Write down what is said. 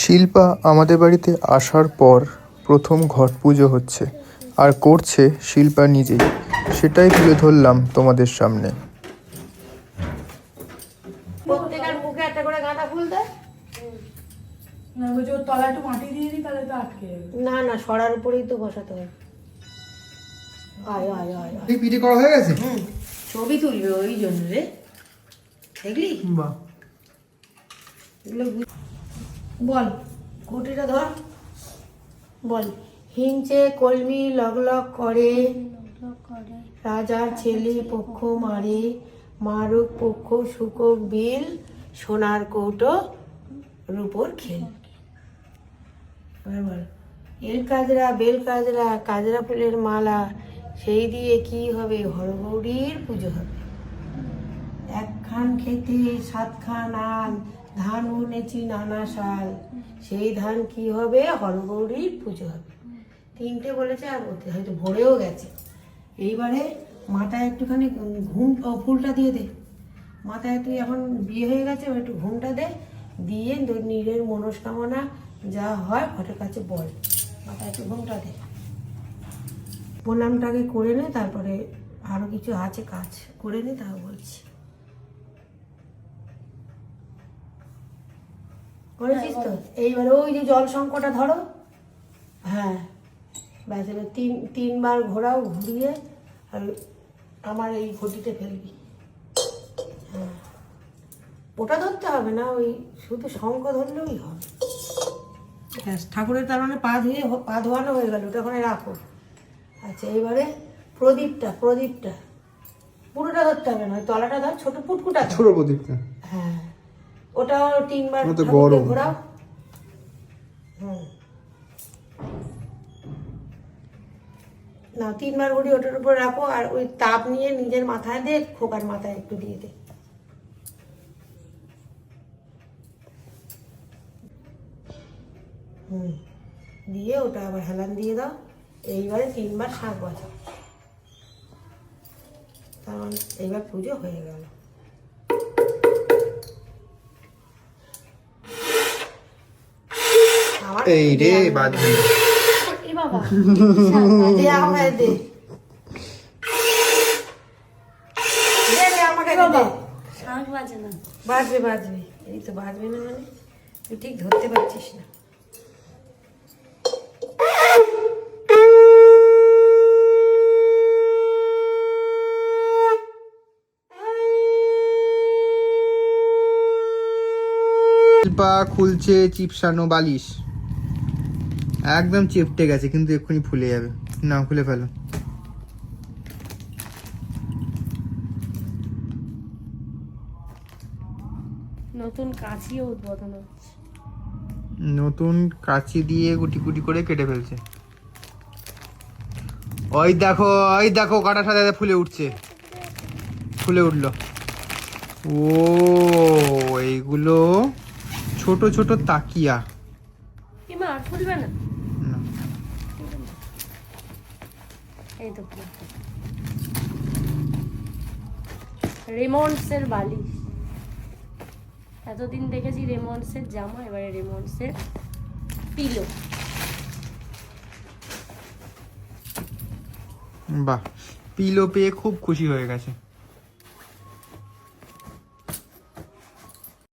শিল্পা আমাদের বাড়িতে আসার পর প্রথম ঘট পুজো হচ্ছে আর করছে শিল্পা নিজেই। সেটাই তুলে ধরলাম তোমাদের সামনে। প্রত্যেকের মুখে একটা করে গাঁদা ফুল দেয়? না না না সরার উপরেই তো বসাতে হবে আয় আয় আয় আয়। পিঠে করা হয়ে গেছে? ছবি তুলবে ওই জন্য রে। দেখলি? বাহ। বল। কুটিটা ধর। বল। হিংচে কলমি লগলগ করে। রাজার ছেলে পক্ষ মারে। মারুক পক্ষ শুকক বিল সোনার কৌটো রূপর খেল। বল। এল কাজরা বেল কাজরা কাজরা ফুলের মালা সেই দিয়ে কি হবে? হরগৌরীর পুজো হবে। একখান খেতে সাতখান আল ধান বুনেছি নানা সাল, সেই ধান কি হবে? হরগৌরীর পুজো হবে। তিনটে বলেছে আর হয়তো ভরেও গেছে। এইবারে মাথায় একটুখানি ঘুম ফুলটা দিয়ে দে। মাথায় তুই এখন বিয়ে হয়ে গেছে একটু ঘুমটা দে। দিয়ে নিজের মনস্কামনা যা হয় ঘটের কাছে বল। মাথায় একটু ঘুমটা দে। প্রণামটাকে করে নে, তারপরে আরও কিছু আছে কাজ। করে নে তাও বলছি। করেছিস তো? এইবারে ওই যে জল সংকটটা ধরো। হ্যাঁ। ব্যাস এবার তিন তিনবার ঘোরাও ঘুরিয়ে আর আমার এই ঘটিতে ফেলবি। হ্যাঁ। ওটা ধরতে হবে না ওই শুধু শঙ্খ ধরলেই হবে। ব্যাস ঠাকুরের তার মানে পা ধুয়ে পা ধোয়ানো হয়ে গেল ওটা ওখানে রাখো। আচ্ছা এইবারে প্রদীপটা প্রদীপটা। পুরোটা ধরতে হবে না তলাটা ধর ছোট পুটকুটা। ছোট প্রদীপটা। হ্যাঁ। ওটাও তিনবার গরম। ঘোরাও। হুম। না তিনবার ঘুরি ওটার উপর রাখো আর ওই তাপ নিয়ে নিজের মাথায় দে খোকার মাথায় একটু দিয়ে দে। হুম দিয়ে ওটা আবার হেলান দিয়ে দাও। এইবারে তিনবার শাক বাজাও তার মানে এইবার পুজো হয়ে গেল। এই রে বাজবে এ বাবা দে আমাকে দে। দে দে আমাকে দে শাঁখ বাজে না। বাজবে বাজবে এই তো বাজবে না মানে তুই ঠিক ধরতে পারছিস না। শিল্পা খুলছে চিপসানো বালিশ। একদম চেপটে গেছে কিন্তু এক্ষুনি ফুলে যাবে। না খুলে ফেলো। নতুন কাছিও উদ্বোধন হচ্ছে। নতুন কাঁচি দিয়ে গুটি গুটি করে কেটে ফেলছে। ওই দেখো ওই দেখো কাটার সাথে ফুলে উঠছে। ফুলে উঠল। ও এইগুলো ছোট ছোট তাকিয়া। ফুলবে না, এই তো রেমন্ডসের বালিশ। এতদিন দেখেছি রেমন্ডসের জামা, এবারে রেমন্ডসের পিলো বাহ পিলো পেয়ে খুব খুশি হয়ে গেছে।